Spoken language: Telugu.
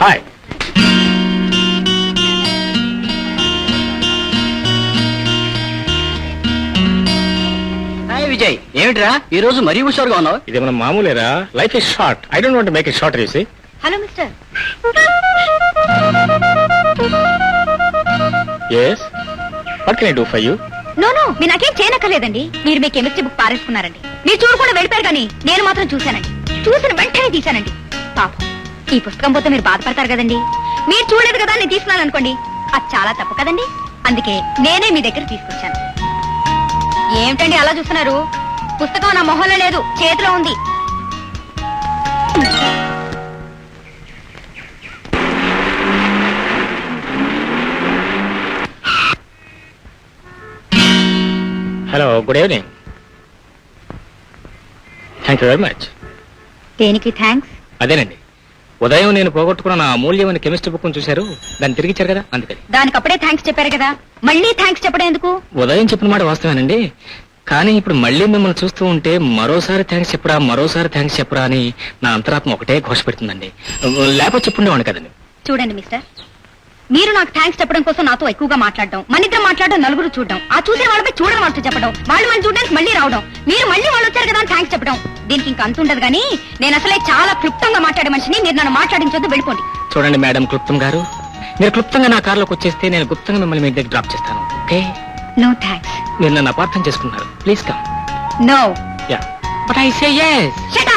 హాయ్ హాయ్ విజయ్ ఏమిట్రా? ఈ రోజు మరీ హుషారుగా ఉన్నావు? ఇది మన మామూలేరా life is short I don't want make it short you see hello mister yes what can I do for you no no మీరు నాకేం చేయనక్కర్లేదండి. మీరు మీ కెమిస్ట్రీ బుక్ పారేసుకున్నారండి. మీరు చూడకుండా వెళ్ళిపోయారు కానీ నేను మాత్రం చూశానండి. చూసిన వెంటనే తీశానండి. పాపం. ఈ పుస్తకం పోతే మీరు బాధపడతారు కదండి. మీరు చూడలేదు కదా నేను తీసుకున్నాను అనుకోండి అది చాలా తప్పు కదండి. అందుకే నేనే మీ దగ్గర తీసుకొచ్చాను. ఏమిటండి అలా చూస్తున్నారు? పుస్తకం నా మొహంలో లేదు చేతిలో ఉంది. Hello good evening thank you very much దేనికి థ్యాంక్స్ అదేనండి. ఉదయం నేను పోగొట్టుకున్న నా అమూల్యమైన కెమిస్ట్రీ బుక్ చూశారు. దాన్ని తిరిగి ఇచ్చారు కదా అందుకని. దానికి అప్పుడే థ్యాంక్స్ చెప్పారు కదా. మళ్ళీ థ్యాంక్స్ చెప్పడం ఎందుకు? ఉదయం చెప్పిన మాట వాస్తవేనండి. కానీ ఇప్పుడు మళ్ళీ మిమ్మల్ని చూస్తూ ఉంటే మరోసారి థ్యాంక్స్ చెప్పరా మరోసారి థ్యాంక్స్ చెప్పరా అని నా అంతరాత్మ ఒకటే ఘోష పెడుతుందండి లేకపోతే చెప్పుండేవాడిని కదండి. చూడండి మిస్టర్ మీరు నాకు థ్యాంక్స్ చెప్పడం కోసం నాతో ఎక్కువగా మాట్లాడడం మన ఇద్దరం మాట్లాడడం నలుగురు చూడడం ఆ చూసే వాళ్ళపై చూడడం వాళ్ళతో చెప్పడం వాళ్ళు మనం చూడడానికి మళ్ళీ రావడం మీరు మళ్ళీ వాళ్ళు వచ్చారు కదా థ్యాంక్స్ చెప్పడం. దీనికి ఇంకా అంత ఉండదు కానీ నేను అసలే చాలా క్లుప్తంగా మాట్లాడే మనిషిని మీరు నన్ను మాట్లాడించొద్దు వెళ్ళిపోండి. చూడండి మేడం క్లుప్తం గారు. మీరు క్లుప్తంగా నా కారులోకి వచ్చేస్తే నేను గుప్తంగా మిమ్మల్ని మీ దగ్గర డ్రాప్ చేస్తాను ఓకే? నో థ్యాంక్స్ మీరు నన్ను అపార్థం చేసుకున్నారు. Please come no ya but I say yes. Shut